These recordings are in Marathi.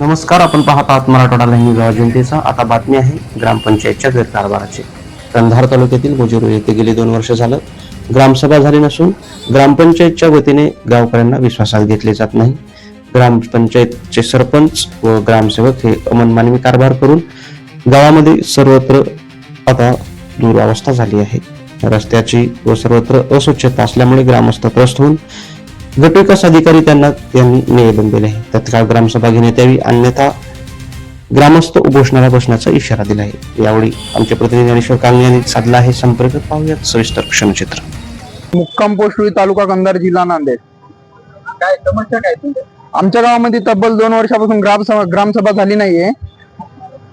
नमस्कार आपण पाहत आहात मराठवाडा लहिंगी जनतेचा. आता बातमी आहे ग्रामपंचायतच्या गैरकारभाराची कंधार तालुक्यातील बुजुरू येथे गेली दोन वर्ष झालं. ग्रामसभा झाली नसून ग्रामपंचायतच्या वतीने गावकऱ्यांना विश्वासात घेतले जात नाही. ग्रामपंचायतचे सरपंच व ग्रामसेवक हे अमनमानवी कारभार करून गावामध्ये सर्वत्र आता दुरावस्था झाली आहे. रस्त्याची व सर्वत्र अस्वच्छता असल्यामुळे ग्रामस्थ त्रस्त होऊन गटविकास अधिकारी त्यांना त्यांनी निवेदन दिले आहे. तत्काळ ग्रामसभा घेण्यात यावी अन्यथा ग्रामस्थ उपोषणाला बसण्याचा इशारा दिला आहे. यावेळी आमचे प्रतिनिधी ज्ञानेश्वर कांगणे यांनी साधला आहे संपर्क. पाहूयात सविस्तर क्षणचित्र. मुक्काम पोस्टळी तालुका कंधार जिल्हा नांदेड. काय समस्या काय तुमच्या आमच्या गावामध्ये तब्बल दोन वर्षापासून ग्रामसभा ग्रामसभा झाली नाहीये.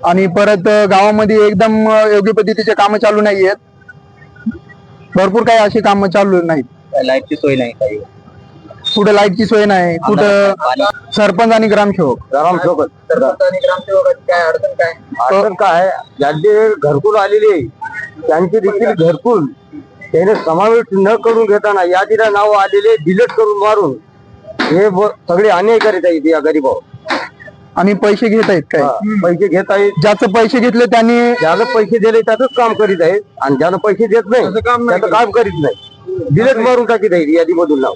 आणि परत गावामध्ये एकदम योग्य पद्धतीचे कामं चालू नाहीयेत. भरपूर काही अशी कामं चालू नाहीत. लाईटची सोय नाही काही. कुठं लाईटची सोय नाही कुठं सरपंच आणि ग्रामसेवक. ग्रामसेवक सरपंच आणि ग्रामसेवकाची. काय अडचण काय? अडचण काय? ज्यांचे घरकुल आलेले आहे, त्यांचे देखील घरकुल त्याने समावेश न करून घेताना यादीला नाव आलेले डिलीट करून मारून हे सगळे अन्याय करीत आहेत या गरीबावर आणि पैसे घेत आहेत काय? पैसे घेत आहेत. ज्याचं पैसे घेतले त्यांनी ज्याला पैसे दिले त्याच काम करीत आहेत आणि ज्याला पैसे देत नाही त्याचं काम करीत. नाही. डिलीट मारून टाकीत आहेत यादीमधून नाव.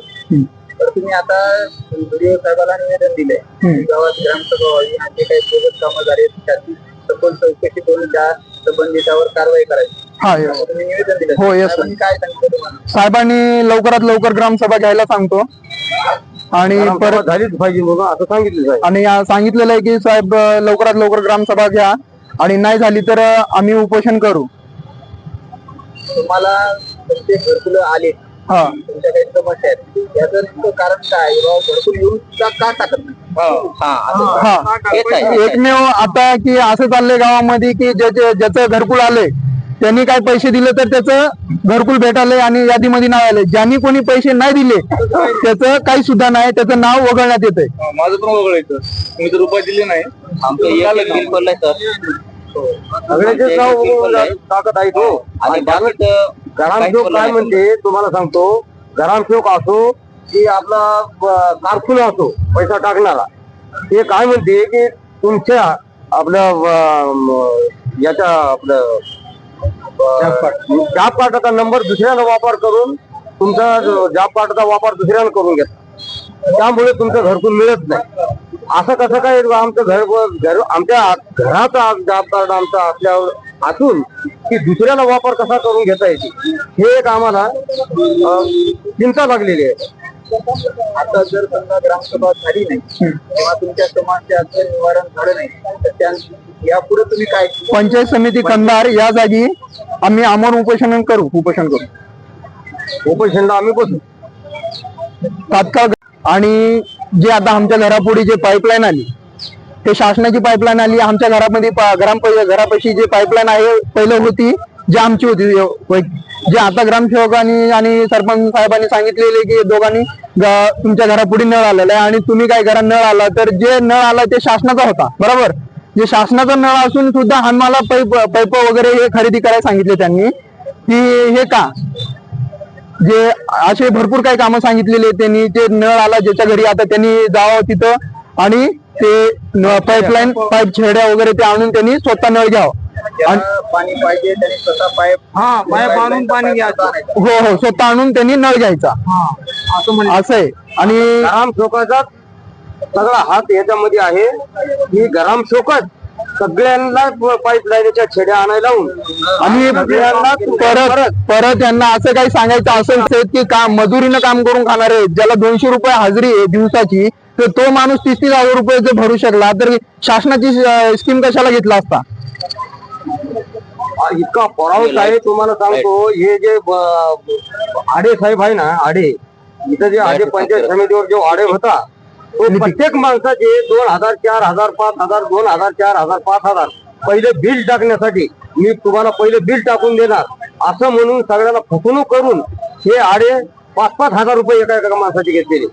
तर तुम्ही आता व्हिडिओ साहेबाला निवेदन दिले गावात ग्रामसभा व्हावी आणि जे काही सोबत कामं झाली त्याची सखोल चौकशी करून त्या संबंधितावर कारवाई करायची. हा yes. असं तुम्ही निवेदन दिलं हो, yes, sir. साहेबांनी काय सांगितलं तुम्हाला? साहेबांनी लवकरात लवकर ग्रामसभा घ्यायला सांगतो. आणि परत झालीच पाहिजे म्हणून असं सांगितलं आहे आणि सांगितलेलं आहे की साहेब अ, लवकरात लवकर ग्रामसभा घ्या. आणि नाही झाली तर अ, आम्ही उपोषण करू. तुम्हाला तुमचे घरकुलं आले हा. तुमच्या काही समस्या आहेत. याचं कारण काय? बाबा घरकुल येऊन सुद्धा का टाकत नाही? हा एकमेव आता की असं चाललंय गावामध्ये की ज्याचे ज्याचं घरकुल आलंय त्यांनी काय पैसे दिले तर त्याचं घरकुल भेटायलंय आणि यादीमध्ये नाव आलंय. ज्यांनी कोणी पैसे नाही दिले त्याचं काही सुद्धा नाही. त्याचं नाव वगळण्यात येतंय. माझं पण वगळायचं. तुम्ही तर रुपये दिले नाही. आमचं एक एक बिल पडलंय सर. सगळ्याचे नाव टाकत आहेत हो. आणि ग्रामसेवक काय म्हणते तुम्हाला सांगतो ग्रामसेवक असो की आपला कारकुन असो पैसा टाकणारा ते काय म्हणते की तुमच्या आपल्या याच्या आपलं जॉब कार्डाचा नंबर दुसऱ्याला वापर करून तुमचा जॉब कार्डाचा वापर दुसऱ्यानं करून घेतला. त्यामुळे तुमचं घरकुल मिळत नाही. असं कसं काय आमचं घर घर आमच्या घराचा जॉब कार्ड आमचा असल्यावर असून की दुसऱ्याला वापर कसा करून घेता येते? हे एक आम्हाला चिंता लागलेली आहे. आता जर समजा ग्रामसभा झाली नाही किंवा तुमच्या समस्याचं निवारण झालं नाही तर त्या यापुढे तुम्ही काय पंचायत समिती कंधार या जागी आम्ही आमरण उपोषण करू उपोषण करू. उपोषणला आम्ही बसू. तात्काळ आणि जे आता आमच्या घरापुढे जे पाईपलाईन आली ते शासनाची पाईपलाईन आली. आमच्या घरामध्ये ग्राम घरापाशी जे पाईपलाईन आहे पहिलं होती जी आमची होती जे आता ग्रामसेवकांनी आणि सरपंच साहेबांनी सांगितलेले की दोघांनी तुमच्या घरापुढे नळ आलेला आहे आणि तुम्ही काय करा नळ आला तर जे नळ आला ते शासनाचा होता. बरोबर? जे शासनाचा नळ असून सुद्धा आम्हाला पैप पैप वगैरे हे खरेदी करायला सांगितले त्यांनी की हे का? जे असे भरपूर काही कामं सांगितलेले आहेत त्यांनी. ते नळ आला ज्याच्या घरी आता त्यांनी जावं तिथं आणि ते पाईपलाईन पाईप छेड्या वगैरे ते आणून त्यांनी स्वतः नळ घ्यावं. पाणी पाहिजे त्याने स्वतः पाईप हा पाईप आणून पाणी घ्यायचं हो हो स्वतः आणून त्यांनी नळ घ्यायचा. असं आहे. आणि ग्रामसेवकाचा सगळा हात याच्यामध्ये आहे. की ग्रामसेवकच सगळ्यांना पाईप लाईनच्या छेड्या आणायला लावून आणि सगळ्यांना परत परत यांना असं काही सांगायचं असेल की काम मजुरीनं काम करून खाणार आहे ज्याला दोनशे रुपये हजेरी आहे दिवसाची तर तो माणूस तीस तीस हजार रुपये जर भरू शकला तर शासनाची स्कीम कशाला घेतला असता? इतका परावच आहे तुम्हाला सांगतो हे जे आडे साहेब आहे ना आडे इथं जे आडे पंचायत समितीवर जो आडे होता प्रत्येक माणसाचे दोन हजार चार हजार पाच हजार दोन हजार चार हजार पाच हजार पहिले बिल टाकण्यासाठी मी तुम्हाला पहिले बिल टाकून देणार. असं म्हणून सगळ्यांना फसवणूक करून हे आडे पाच पाच हजार रुपये एका एका माणसाचे घेतलेले.